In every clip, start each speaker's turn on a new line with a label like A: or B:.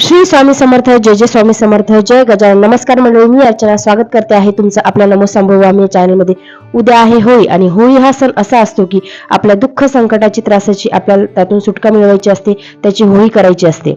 A: श्री स्वामी समर्थ जय जय स्वामी समर्थ जय गजानन. नमस्कार मंडळी मी अर्चना स्वागत करते आहे तुमचं आपल्या नमो संभवामी चॅनलमध्ये उद्या आहे होळी आणि होळी हा सण असा असतो की आपल्या दुःख संकटाची त्रासाची आपल्याला त्यातून सुटका मिळवायची असते त्याची होळी करायची असते.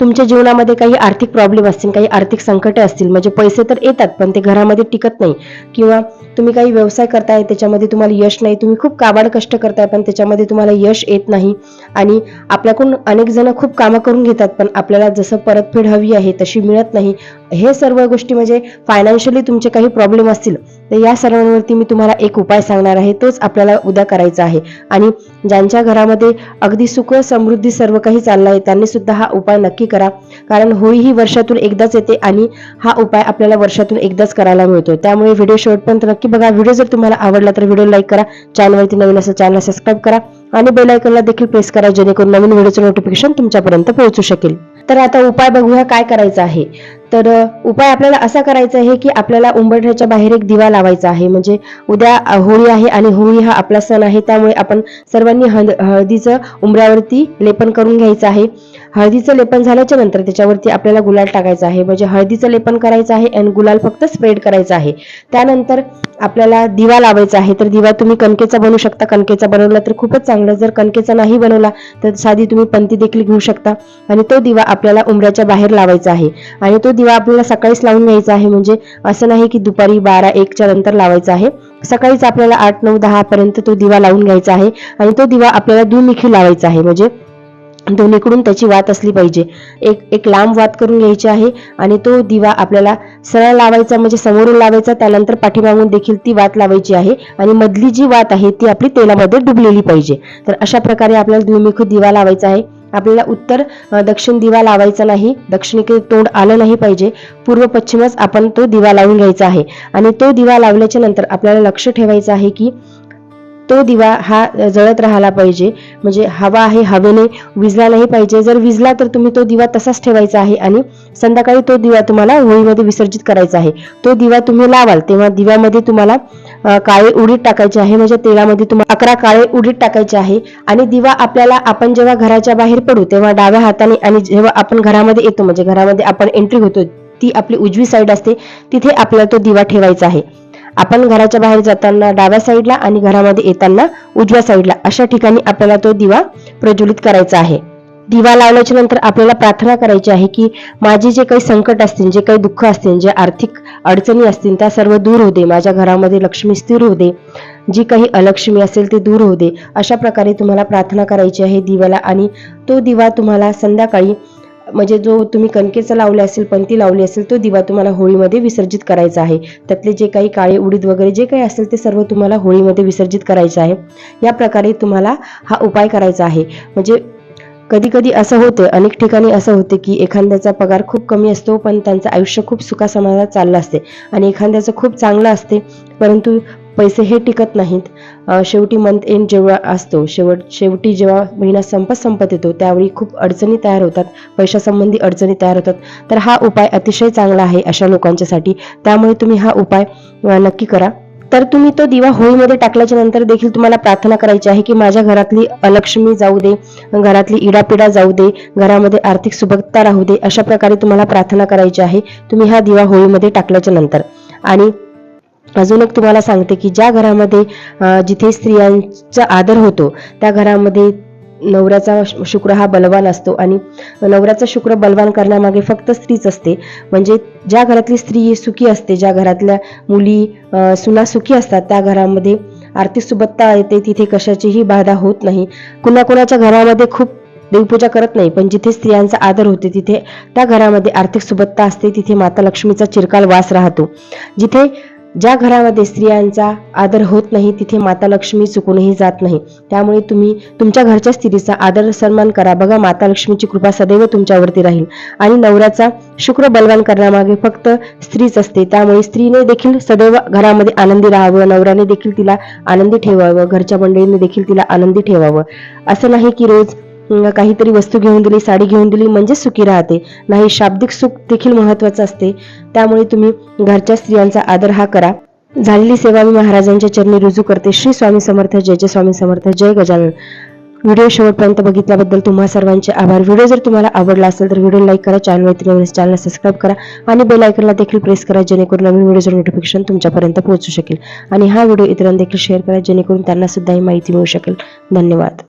A: तुमच्या जीवनामध्ये काही आर्थिक प्रॉब्लेम असतील काही आर्थिक संकटे असतील म्हणजे पैसे तर येतात पण ते घरामध्ये टिकत नाही. किंवा तुम्ही काही व्यवसाय करताय त्याच्यामध्ये तुम्हाला यश नाही तुम्ही खूप काबाड कष्ट करताय पण त्याच्यामध्ये तुम्हाला यश येत नाही. आणि आपल्याकडून अनेक जण खूप कामं करून घेतात पण आपल्याला जसं परतफेड हवी आहे तशी मिळत नाही. हे सर्व गोष्टी म्हणजे फायनान्शियली तुमचे काही प्रॉब्लेम असतील. तर या सर्वांवरती मी तुम्हाला एक उपाय सांगणार आहे तोच आपल्याला उद्या करायचा आहे. आणि ज्यांच्या घरामध्ये अगदी सुख समृद्धी सर्व काही चाललं आहे त्यांनी सुद्धा हा उपाय नक्की करा. कारण होळी ही वर्षातून एकदाच येते आणि हा उपाय आपल्याला वर्षातून एकदाच करायला मिळतो. त्यामुळे व्हिडिओ शेवटपर्यंत नक्की बघा. व्हिडिओ जर तुम्हाला आवडला तर व्हिडिओ लाईक करा. चॅनलवरती नवीन असं चॅनल सबस्क्राईब करा. आणि बेलायकनला देखील प्रेस करा जेणेकरून नवीन व्हिडिओचं नोटिफिकेशन तुमच्यापर्यंत पोहोचू शकेल. तर आता उपाय बघूया काय करायचा आहे. तर उपाय आपल्याला असा करायचा आहे की आपल्याला उंबरठ्याच्या बाहेर एक दिवा लावायचा आहे. म्हणजे उद्या होळी आहे आणि होळी हा आपला सण आहे. त्यामुळे आपण सर्वांनी हळद हळदीचं उंबऱ्यावरती लेपन करून घ्यायचं आहे. हळदीचं लेपन झाल्याच्यानंतर त्याच्यावरती आपल्याला गुलाल टाकायचा आहे. म्हणजे हळदीचं लेपन करायचं आहे आणि गुलाल फक्त स्प्रेड करायचा आहे. त्यानंतर आपल्याला दिवा लावायचा आहे. तर दिवा तुम्ही कणकेचा बनवू शकता. कणकेचा बनवला तर खूपच चांगलं. जर कणकेचा नाही बनवला तर साधी तुम्ही पंती देखील घेऊ शकता. आणि तो दिवा आपल्याला उंबऱ्याच्या बाहेर लावायचा आहे. आणि तो दिवा आपल्याला सकाळीच लावून घ्यायचा आहे. म्हणजे असं नाही की दुपारी बारा एकच्या नंतर लावायचा आहे. सकाळीच आपल्याला आठ नऊ दहा पर्यंत तो दिवा लावून घ्यायचा आहे. आणि तो दिवा आपल्याला दुमिखी लावायचा आहे. म्हणजे दोन्हीकडून त्याची वात असली पाहिजे. एक एक लांब वात करून घ्यायची आहे आणि तो दिवा आपल्याला सरळ लावायचा म्हणजे समोरून लावायचा त्यानंतर पाठीमागून देखील ती वात लावायची आहे आणि मधली जी वात आहे ती आपली तेलामध्ये डुबलेली पाहिजे. तर अशा प्रकारे आपल्याला द्विमुख दिवा लावायचा आहे. आपल्याला उत्तर दक्षिण दिवा लावायचा नाही दक्षिणेकडे तोंड आलं नाही पाहिजे. पूर्व पश्चिमच आपण तो दिवा लावून घ्यायचा आहे. आणि तो दिवा लावल्याच्या नंतर आपल्याला लक्ष ठेवायचं आहे की तो दिवा हा जळत राहिला पाहिजे. म्हणजे हवा आहे हवेने विजला नाही पाहिजे. जर विजला तर तुम्ही तो दिवा तसाच ठेवायचा आहे आणि संध्याकाळी तो दिवा तुम्हाला होळीमध्ये विसर्जित करायचा आहे. तो दिवा तुम्ही लावाल तेव्हा दिव्यामध्ये तुम्हाला काळे उडीद टाकायचे आहे. म्हणजे तेलामध्ये तुम्हाला अकरा काळे उडीत टाकायचे आहे. आणि दिवा आपल्याला आपण जेव्हा घराच्या बाहेर पडू तेव्हा डाव्या हाताने आणि जेव्हा आपण घरामध्ये येतो म्हणजे घरामध्ये आपण एंट्री होतो ती आपली उजवी साईड असते तिथे आपल्याला तो दिवा ठेवायचा आहे. आपण घराच्या बाहेर जाताना डाव्या साईडला आणि घरामध्ये येताना उजव्या साईडला अशा ठिकाणी आपल्याला तो दिवा प्रज्वलित करायचा आहे. दिवा लावल्याच्या नंतर आपल्याला प्रार्थना करायची आहे की माझे जे काही संकट असतील जे काही दुःख असतील जे आर्थिक अडचणी असतील त्या सर्व दूर होऊ दे. माझ्या घरामध्ये लक्ष्मी स्थिर होते जी काही अलक्ष्मी असेल ते दूर होऊ दे. अशा प्रकारे तुम्हाला प्रार्थना करायची आहे दिव्याला आणि तो दिवा तुम्हाला संध्याकाळी म्हणजे जो तुम्ही कणकेचा लावले असेल पंती लावली असेल तो दिवा तुम्हाला होळीमध्ये विसर्जित करायचा आहे. त्यातले जे काही काळे उडीद वगैरे जे काही असेल ते सर्व तुम्हाला होळीमध्ये विसर्जित करायचं आहे. या प्रकारे तुम्हाला हा उपाय करायचा आहे. म्हणजे कधी कधी असं होतं अनेक ठिकाणी असं होते की एखाद्याचा पगार खूप कमी असतो पण त्यांचं आयुष्य खूप सुखासमाधानात चाललं असते. आणि एखाद्याचं खूप चांगलं असते परंतु पैसे हे टिकत नाहीत. शेवटी मंथ एंड जेव्हा असतो शेवट शेवटी जेव्हा महिना संपत संपत येतो त्यावेळी खूप अडचणी तयार होतात पैशासंबंधी अडचणी तयार होतात. तर हा उपाय अतिशय चांगला आहे अशा लोकांच्यासाठी. त्यामुळे तुम्ही हा उपाय नक्की करा. तर तुम्ही तो दिवा होळीमध्ये टाकल्याच्या नंतर देखील तुम्हाला प्रार्थना करायची आहे की माझ्या घरातली अलक्ष्मी जाऊ दे घरातली इडापिडा जाऊ दे घरामध्ये आर्थिक सुबकता राहू दे अशा प्रकारे तुम्हाला प्रार्थना करायची आहे. तुम्ही हा दिवा होळीमध्ये टाकल्याच्या नंतर. आणि अजून एक तुम्हाला सांगते की ज्या घरामध्ये जिथे स्त्रियांचा आदर होतो त्या घरामध्ये नवऱ्याचा शुक्र हा बलवान असतो आणि नवऱ्याचा शुक्र बलवान करण्यामागे फक्त स्त्रीच असते. म्हणजे ज्या घरातली स्त्री सुखी असते ज्या घरातल्या मुली सुना सुखी असतात त्या घरामध्ये आर्थिक सुबत्ता येते तिथे कशाचीही बाधा होत नाही. कुणाकुणाच्या घरामध्ये खूप देवपूजा करत नाही पण जिथे स्त्रियांचा आदर होते तिथे त्या घरामध्ये आर्थिक सुबत्ता असते तिथे माता लक्ष्मीचा चिरकाल वास राहतो. जिथे ज्या घरामध्ये स्त्रियांचा आदर होत नाही तिथे माता लक्ष्मी चुकूनही जात नाही. त्यामुळे तुम्ही तुमच्या घरच्या स्त्रीचा आदर सन्मान करा. बघा माता लक्ष्मीची कृपा सदैव तुमच्यावरती राहील. आणि नवऱ्याचा शुक्र बलवान करण्यामागे फक्त स्त्रीच असते. त्यामुळे स्त्रीने देखील सदैव घरामध्ये आनंदी राहावं. नवऱ्याने देखील तिला आनंदी ठेवावं. घरच्या मंडळीने देखील तिला आनंदी ठेवावं. असं नाही की रोज काहीतरी वस्तू घेऊन दिली साडी घेऊन दिली म्हणजे सुखी राहते. नाही शाब्दिक सुख देखील महत्वाचं असते. त्यामुळे तुम्ही घरच्या स्त्रियांचा आदर हा करा. झालेली सेवा मी महाराजांच्या चरणी रुजू करते. श्री स्वामी समर्थ जय जय स्वामी समर्थ जय गजानन. व्हिडिओ शेवटपर्यंत बघितल्याबद्दल तुम्हा सर्वांचे आभार. व्हिडिओ जर तुम्हाला आवडला असेल तर व्हिडिओ लाईक करा चॅनल नवीन चॅनल सबस्क्राईब करा आणि बेल आयकनला देखील प्रेस करा जेणेकरून नवीन व्हिडिओचं नोटिफिकेशन तुमच्यापर्यंत पोहोचू शकेल. आणि हा व्हिडिओ इतरांना देखील शेअर करा जेणेकरून त्यांना सुद्धा ही माहिती मिळू शकेल. धन्यवाद.